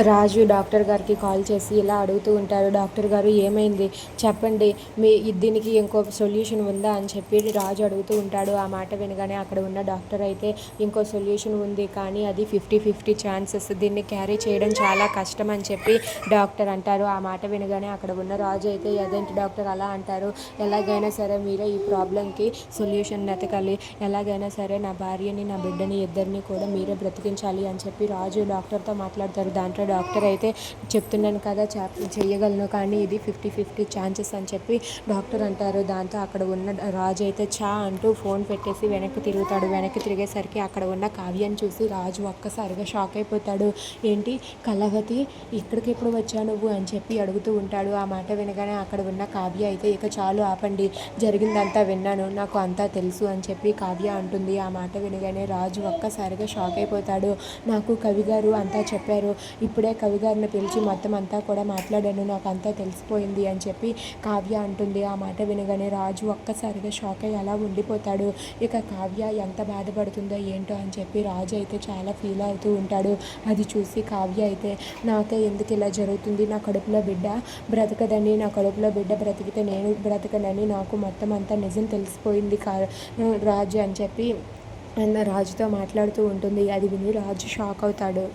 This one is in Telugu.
రాజు డాక్టర్ గారికి కాల్ చేసి ఇలా అడుగుతూ ఉంటాడు డాక్టర్ గారు ఏమైంది? చెప్పండి. మీ దీనికి ఇంకో సొల్యూషన్ ఉందా? అని చెప్పి రాజు అడుగుతూ ఉంటాడు. ఆ మాట వినగానే అక్కడ ఉన్న డాక్టర్ అయితే ఇంకో సొల్యూషన్ ఉంది కానీ అది ఫిఫ్టీ ఫిఫ్టీ ఛాన్సెస్. దీన్ని క్యారీ చేయడం చాలా కష్టం అని చెప్పి డాక్టర్ అంటారు. ఆ మాట వినగానే అక్కడ ఉన్న రాజు అయితే అదేంటి డాక్టర్ అలా అంటారు? ఎలాగైనా సరే మీరే ఈ ప్రాబ్లంకి సొల్యూషన్ వెతకాలి. ఎలాగైనా సరే నా భార్యని నా బిడ్డని ఇద్దరిని కూడా మీరే బ్రతికించాలి అని చెప్పి రాజు డాక్టర్తో మాట్లాడతారు. దాంట్లో డాక్టర్ అయితే చెప్తున్నాను కదా చేయగలను కానీ ఇది ఫిఫ్టీ ఫిఫ్టీ ఛాన్సెస్ అని చెప్పి డాక్టర్ అంటారు. దాంతో అక్కడ ఉన్న రాజు అయితే చా అంటూ ఫోన్ పెట్టేసి వెనక్కి తిరుగుతాడు. వెనక్కి తిరిగేసరికి అక్కడ ఉన్న కావ్యాన్ని చూసి రాజు ఒక్కసారిగా షాక్ అయిపోతాడు. ఏంటి కలవతి ఇక్కడికి ఎప్పుడు వచ్చా నువ్వు? అని చెప్పి అడుగుతూ ఉంటాడు. ఆ మాట వినగానే అక్కడ ఉన్న కావ్య అయితే ఇక చాలు ఆపండి జరిగిందంతా విన్నాను నాకు అంతా తెలుసు అని చెప్పి కావ్య అంటుంది. ఆ మాట వినగానే రాజు ఒక్కసారిగా షాక్ అయిపోతాడు. నాకు కవి గారు అంతా చెప్పారు ఇప్పుడే కవి గారిని పిలిచి మొత్తం అంతా కూడా మాట్లాడాను నాకు అంతా తెలిసిపోయింది అని చెప్పి కావ్య అంటుంది. ఆ మాట వినగానే రాజు ఒక్కసారిగా షాక్ అయ్యి అలా ఉండిపోతాడు. ఇక కావ్య ఎంత బాధపడుతుందో ఏంటో అని చెప్పి రాజు అయితే చాలా ఫీల్ అవుతూ ఉంటాడు. అది చూసి కావ్య అయితే నాకే ఎందుకు ఇలా జరుగుతుంది? నా కడుపులో బిడ్డ బ్రతకదని నా కడుపులో బిడ్డ బ్రతికితే నేను బ్రతకనని నాకు మొత్తం అంతా నిజం తెలిసిపోయింది కా రాజు అని చెప్పి రాజుతో మాట్లాడుతూ ఉంటుంది. అది విని రాజు షాక్ అవుతాడు.